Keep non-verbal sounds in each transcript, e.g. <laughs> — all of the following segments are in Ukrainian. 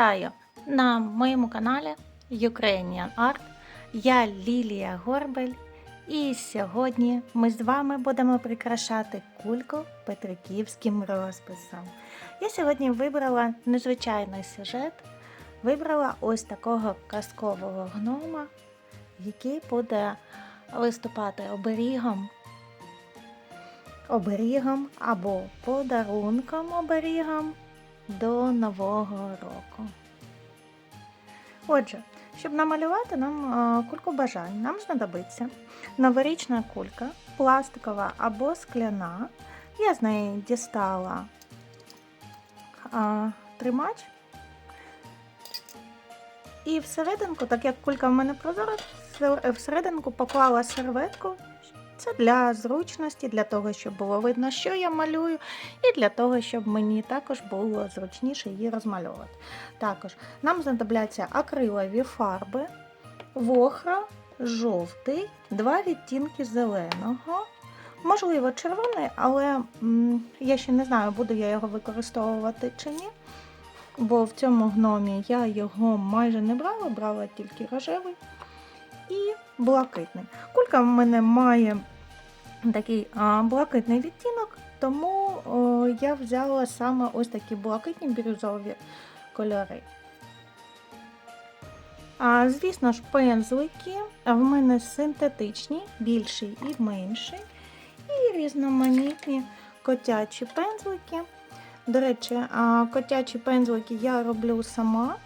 Вітаю на моєму каналі Ukrainian Art. Я Лілія Горбель. І сьогодні ми з вами будемо прикрашати кульку петриківським розписом. Я сьогодні вибрала незвичайний сюжет. Вибрала ось такого казкового гнома, який буде виступати оберігом оберігом або подарунком оберігом до Нового року. Отже, щоб намалювати нам кульку бажань, нам знадобиться новорічна кулька, пластикова або скляна. Я з неї дістала тримач. І всерединку, так як кулька в мене прозора, всерединку поклала серветку це для зручності, для того, щоб було видно, що я малюю, і для того, щоб мені також було зручніше її розмальовувати. Також нам знадобляться акрилові фарби, вохра, жовтий, два відтінки зеленого. Можливо, червоний, але м, я ще не знаю, буду я його використовувати чи ні. Бо в цьому гномі я його майже не брала, брала тільки рожевий і блакитний. Кулька в мене має такий блакитний відтінок, тому я взяла саме ось такі блакитні бірюзові кольори. А, Звісно ж, пензлики в мене синтетичні, більший і менший, і різноманітні котячі пензлики. До речі, котячі пензлики я роблю сама.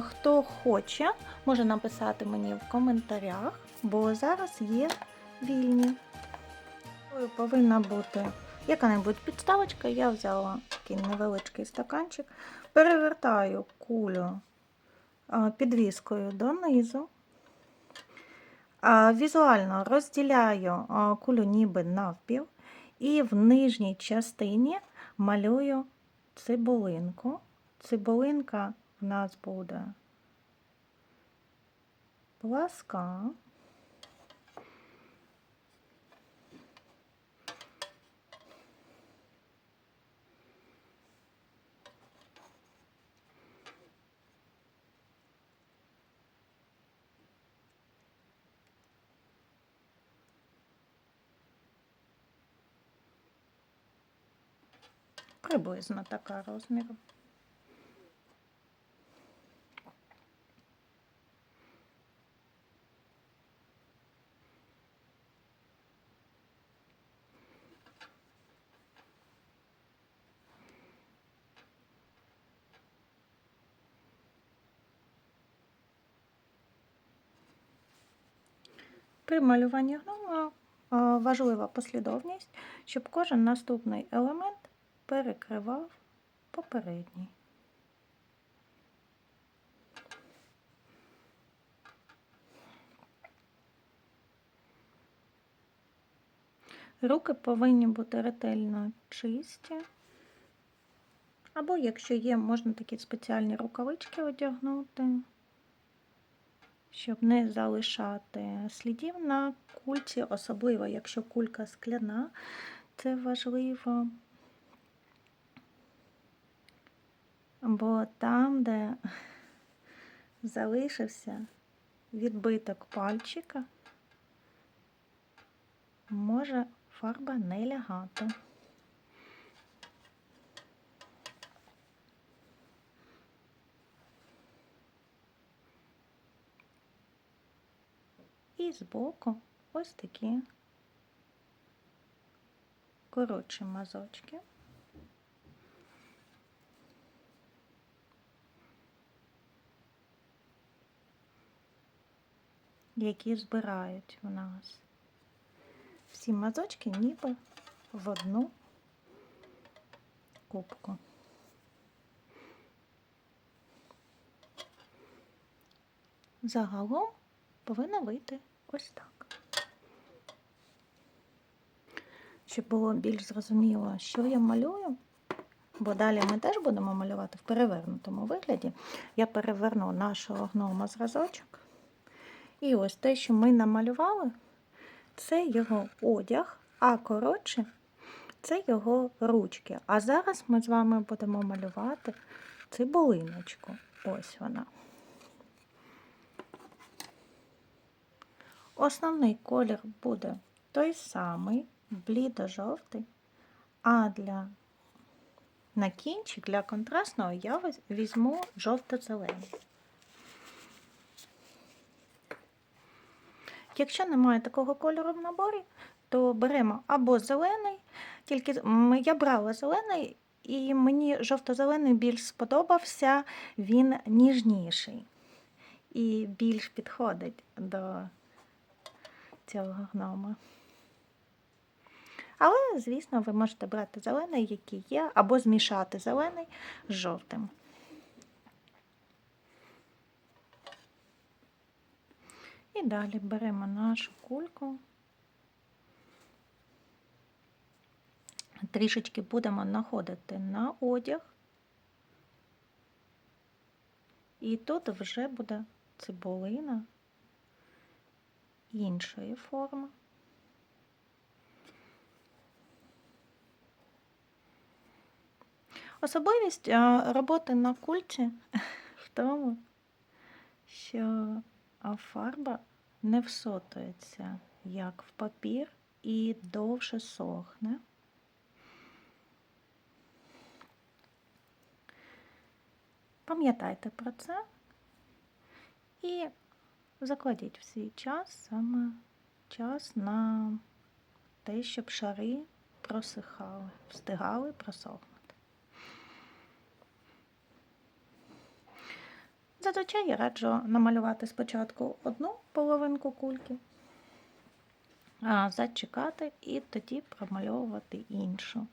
Хто хоче, може написати мені в коментарях, бо зараз є вільні. Повинна бути яка-небудь підставочка. Я взяла такий невеличкий стаканчик, перевертаю кулю підвіскою донизу. Візуально розділяю кулю ніби навпіл, і в нижній частині малюю цибулинку. Цибулинка в нас буде пласка. Приблизно така розміру. При малюванні гнома важлива послідовність, щоб кожен наступний елемент перекривав попередній. Руки повинні бути ретельно чисті. Або, якщо є, можна такі спеціальні рукавички одягнути, щоб не залишати слідів на кульці, особливо, якщо кулька скляна, це важливо. Бо там, де залишився відбиток пальчика, може фарба не лягати. І збоку ось такі коротші мазочки. які збирають у нас всі мазочки ніби в одну кубку. Загалом повинно вийти ось так. Щоб було більш зрозуміло, що я малюю, бо далі ми теж будемо малювати в перевернутому вигляді. Я переверну нашого гнома зразочок. І ось те, що ми намалювали, це його одяг, а коротше, це його ручки. А зараз ми з вами будемо малювати цибулиночку. Ось вона. Основний колір буде той самий, блідо-жовтий, а для на кінчик для контрастного я візьму жовто-зелений. Якщо немає такого кольору в наборі, то беремо або зелений, тільки я брала зелений, і мені жовто-зелений більш сподобався, він ніжніший і більш підходить до цього гнома. Але, звісно, ви можете брати зелений, який є, або змішати зелений з жовтим. І далі беремо нашу кульку. Трішечки будемо находити на одяг. І тут вже буде цибулина іншої форми. Особливість е, роботи на культі <laughs> в тому, що фарба не всотується, як в папір, і довше сохне. Пам'ятайте про це і закладіть в свій час саме час на те, щоб шари просихали, встигали просохнути. Зазвичай я раджу намалювати спочатку одну половинку кульки, а зачекати і тоді промальовувати іншу.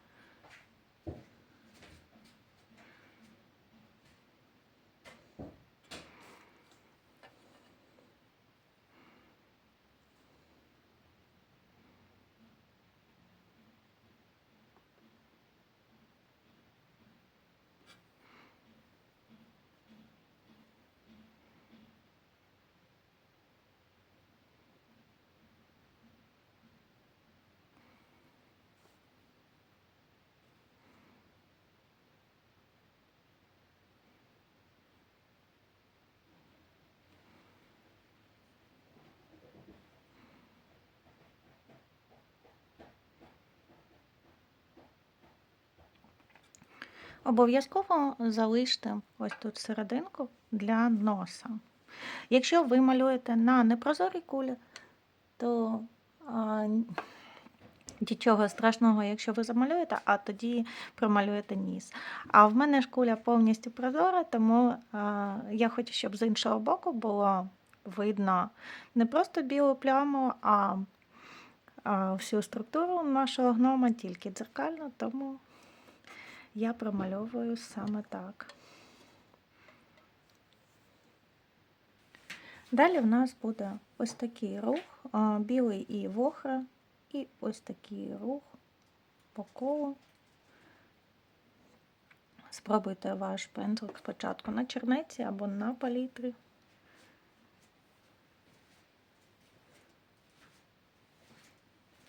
Обов'язково залиште ось тут серединку для носа. Якщо ви малюєте на непрозорій кулі, то а, нічого страшного, якщо ви замалюєте, а тоді промалюєте ніс. А в мене ж куля повністю прозора, тому а, я хочу, щоб з іншого боку було видно не просто білу пляму, а, а всю структуру нашого гнома, тільки дзеркально, тому я промальовую саме так. Далі в нас буде ось такий рух, білий і вохра, і ось такий рух по колу. Спробуйте ваш пензлик спочатку на чернеці або на палітрі.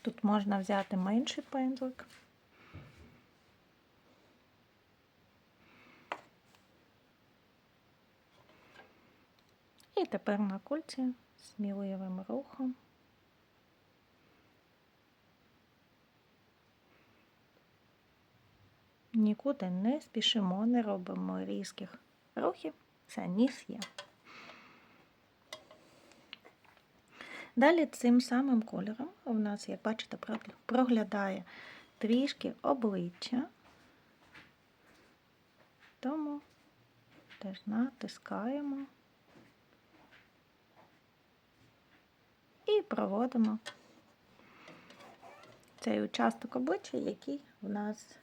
Тут можна взяти менший пензлик. І тепер на кульці сміливим рухом. Нікуди не спішимо, не робимо різких рухів. Це ніс є. Далі цим самим кольором у нас, як бачите, проглядає трішки обличчя, тому теж натискаємо. І проводимо цей участок обличчя, який в нас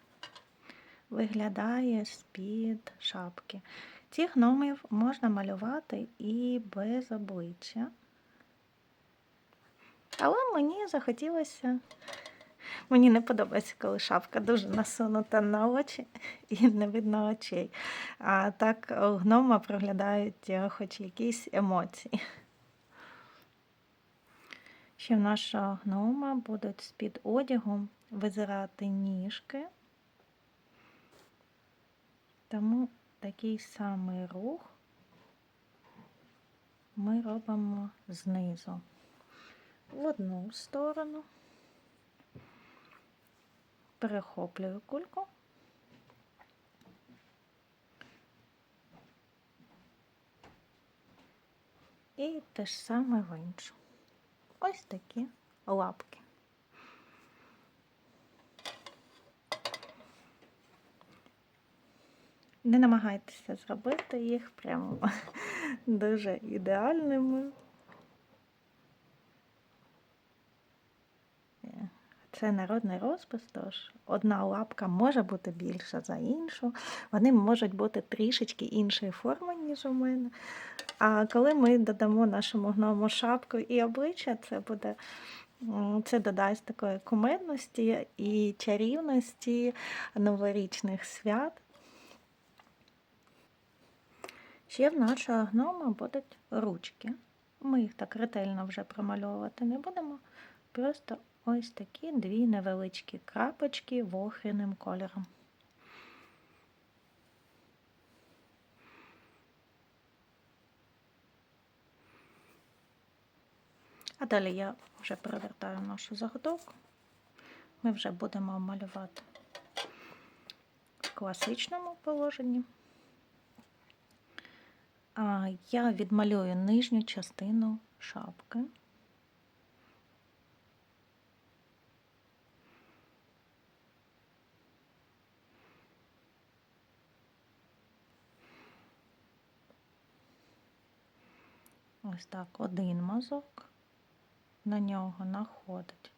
виглядає з-під шапки. Цих гномів можна малювати і без обличчя. Але мені захотілося, мені не подобається, коли шапка дуже насунута на очі і не видно очей. А так у гнома проглядають хоч якісь емоції. Ще в нашого гнома будуть з-під одягу визирати ніжки, тому такий самий рух ми робимо знизу в одну сторону, перехоплюю кульку. І те ж саме в іншу. Ось такі лапки. Не намагайтеся зробити їх прямо <laughs> дуже ідеальними. Це народний розпис, тож одна лапка може бути більша за іншу. Вони можуть бути трішечки іншої форми, ніж у мене. А коли ми додамо нашому гному шапку і обличчя, це буде це додасть такої кумедності і чарівності новорічних свят. Ще в нашого гнома будуть ручки. Ми їх так ретельно вже промальовувати не будемо. Просто ось такі дві невеличкі крапочки вохряним кольором. А далі я вже перевертаю нашу заготовку. Ми вже будемо малювати в класичному положенні. Я відмалюю нижню частину шапки. Ось так один мазок, на нього находить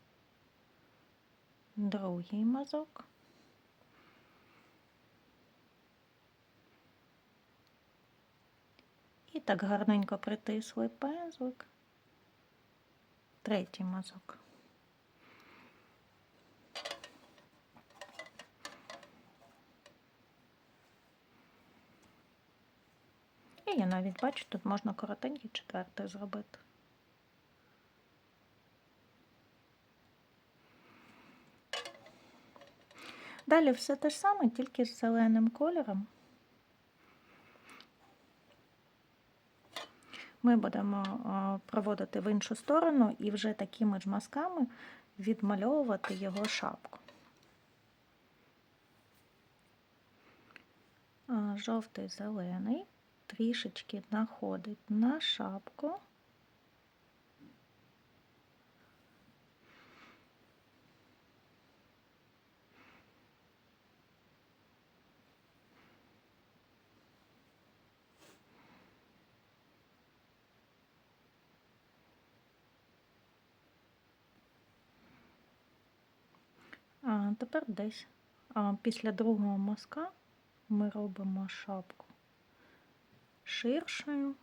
другий мазок. І так гарненько притисли пензлик. Третій мазок. І я навіть бачу, тут можна коротенький четвертий зробити. Далі все те ж саме, тільки з зеленим кольором. Ми будемо проводити в іншу сторону і вже такими ж мазками відмальовувати його шапку. Жовтий зелений трішечки находить на шапку. А тепер десь а, після другого мазка ми робимо шапку ширшою.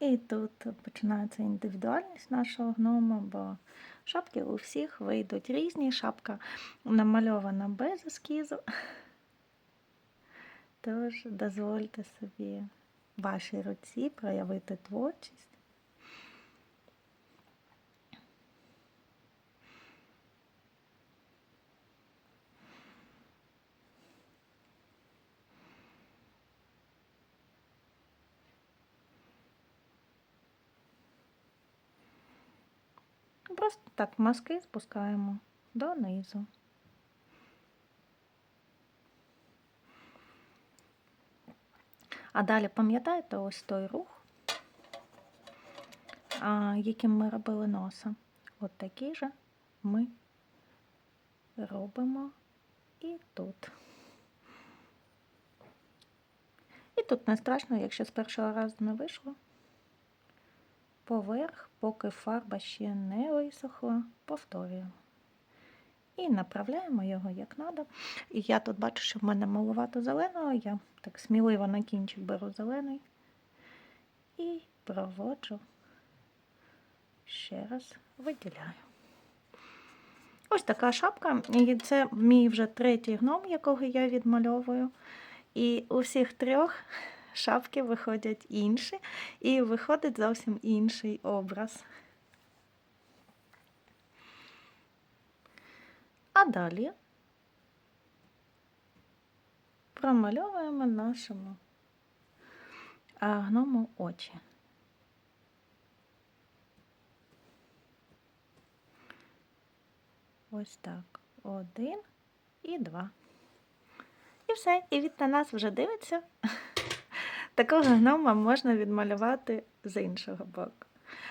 І тут починається індивідуальність нашого гнома, бо шапки у всіх вийдуть різні. Шапка намальована без ескізу. Тож дозвольте собі вашій руці проявити творчість. Просто так маски спускаємо донизу. А далі пам'ятаєте ось той рух, яким ми робили носа. От такий же ми робимо і тут. І тут не страшно, якщо з першого разу не вийшло. Поверх, поки фарба ще не висохла, повторюємо. І направляємо його як треба. І я тут бачу, що в мене маловато зеленого, я так сміливо на кінчик беру зелений і проводжу, ще раз виділяю. Ось така шапка, і це мій вже третій гном, якого я відмальовую. І у всіх трьох шапки виходять інші, і виходить зовсім інший образ. А далі промальовуємо нашому гному очі. Ось так. Один і два. І все. І від на нас вже дивиться. Такого гнома можна відмалювати з іншого боку.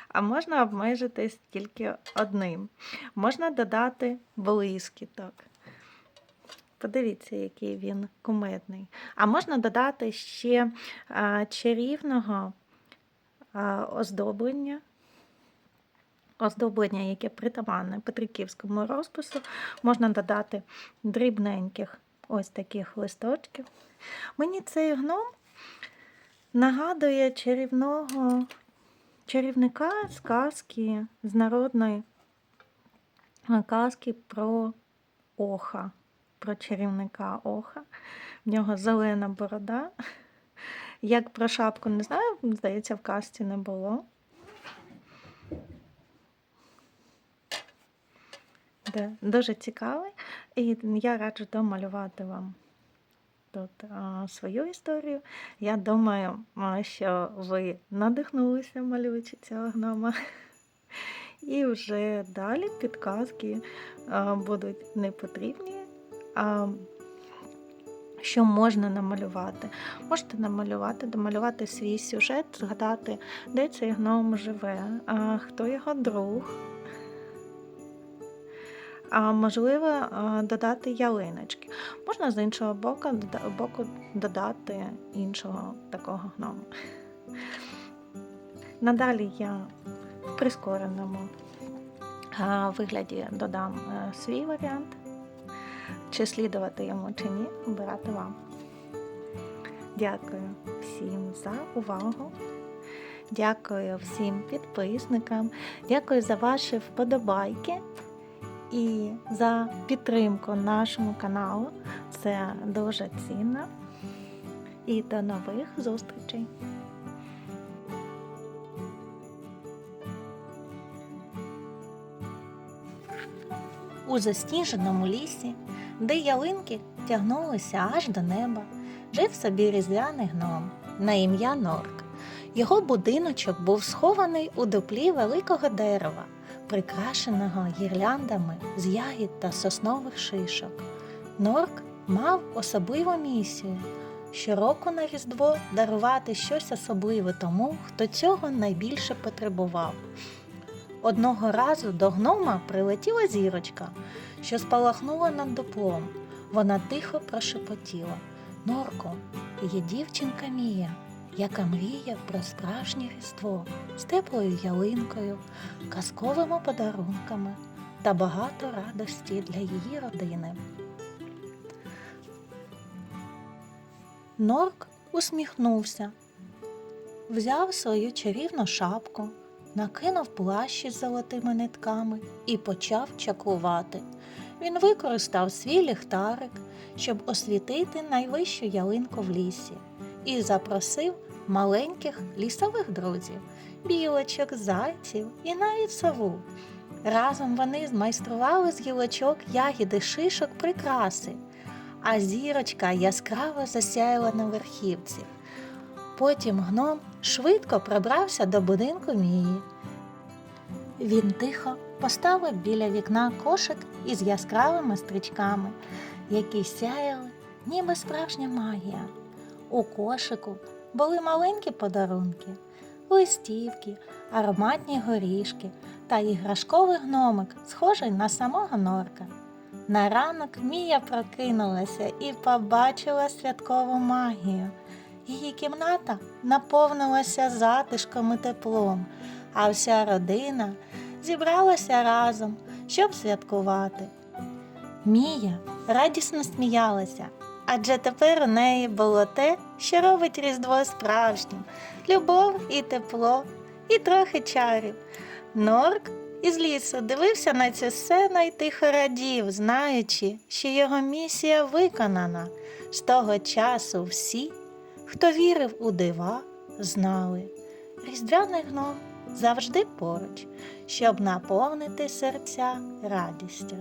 А можна обмежитись тільки одним. Можна додати блискіток. Подивіться, який він кумедний. А можна додати ще а, чарівного а, оздоблення, оздоблення, яке притаманне Петриківському розпису. Можна додати дрібненьких ось таких листочків. Мені цей гном нагадує чарівного чарівника з казки, з народної казки про Оха, про чарівника Оха. В нього зелена борода. Як про шапку не знаю, здається, в казці не було. Дуже цікавий. І я раджу домалювати вам тут свою історію. Я думаю, що ви надихнулися, малюючи цього гнома. І вже далі підказки будуть не потрібні. Що можна намалювати? Можете намалювати, домалювати свій сюжет, згадати, де цей гном живе, хто його друг. А можливо, додати ялиночки. Можна з іншого боку, боку додати іншого такого гнома. Надалі я в прискореному вигляді додам е, свій варіант. Чи слідувати йому, чи ні, обирати вам. Дякую всім за увагу. Дякую всім підписникам. Дякую за ваші вподобайки і за підтримку нашому каналу. Це дуже цінно. І до нових зустрічей! У засніженому лісі, де ялинки тягнулися аж до неба, жив собі різдвяний гном на ім'я Норк. Його будиночок був схований у дуплі великого дерева, прикрашеного гірляндами з ягід та соснових шишок. Норк мав особливу місію щороку на Різдво дарувати щось особливе тому, хто цього найбільше потребував. Одного разу до гнома прилетіла зірочка, що спалахнула над дуплом. Вона тихо прошепотіла. Норко, є дівчинка Мія, яка мріє про справжнє різдво з теплою ялинкою, казковими подарунками та багато радості для її родини. Норк усміхнувся, взяв свою чарівну шапку, накинув плащ із золотими нитками і почав чаклувати. Він використав свій ліхтарик, щоб освітити найвищу ялинку в лісі, і запросив маленьких лісових друзів, білочок, зайців і навіть сову. Разом вони змайстрували з гілочок ягіди шишок прикраси, а зірочка яскраво засяяла на верхівці. Потім гном швидко пробрався до будинку Мії. Він тихо поставив біля вікна кошик із яскравими стрічками, які сяяли, ніби справжня магія. У кошику були маленькі подарунки, листівки, ароматні горішки та іграшковий гномик, схожий на самого норка. На ранок Мія прокинулася і побачила святкову магію. Її кімната наповнилася затишком і теплом, а вся родина зібралася разом, щоб святкувати. Мія радісно сміялася, адже тепер у неї було те, що робить Різдво справжнім любов і тепло, і трохи чарів. Норк із лісу дивився на цю сцену і тихо радів, знаючи, що його місія виконана. З того часу всі, хто вірив у дива, знали. Різдвяний гном завжди поруч, щоб наповнити серця радістю.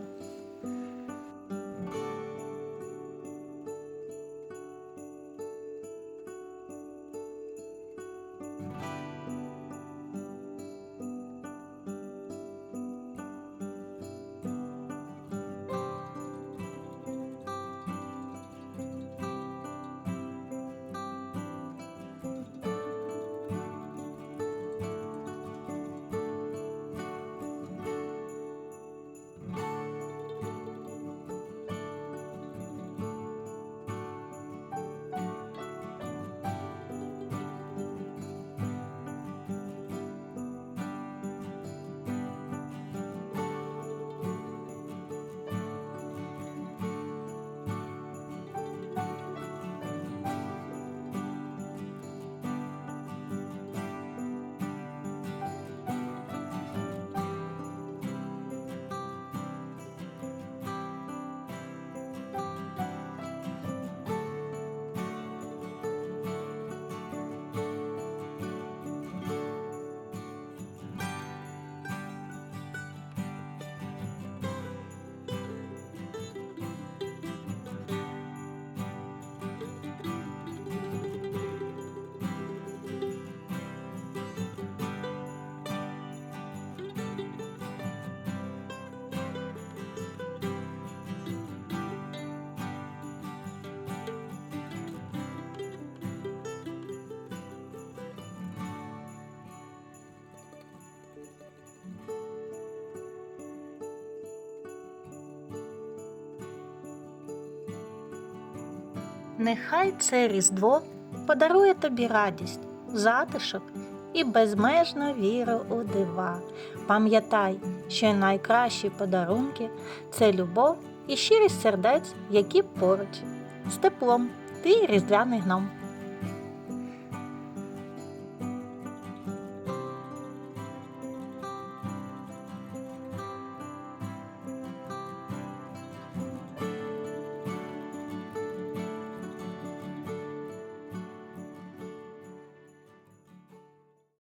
Нехай це Різдво подарує тобі радість, затишок і безмежну віру у дива. Пам'ятай, що найкращі подарунки це любов і щирість сердець, які поруч. З теплом, твій різдвяний гном.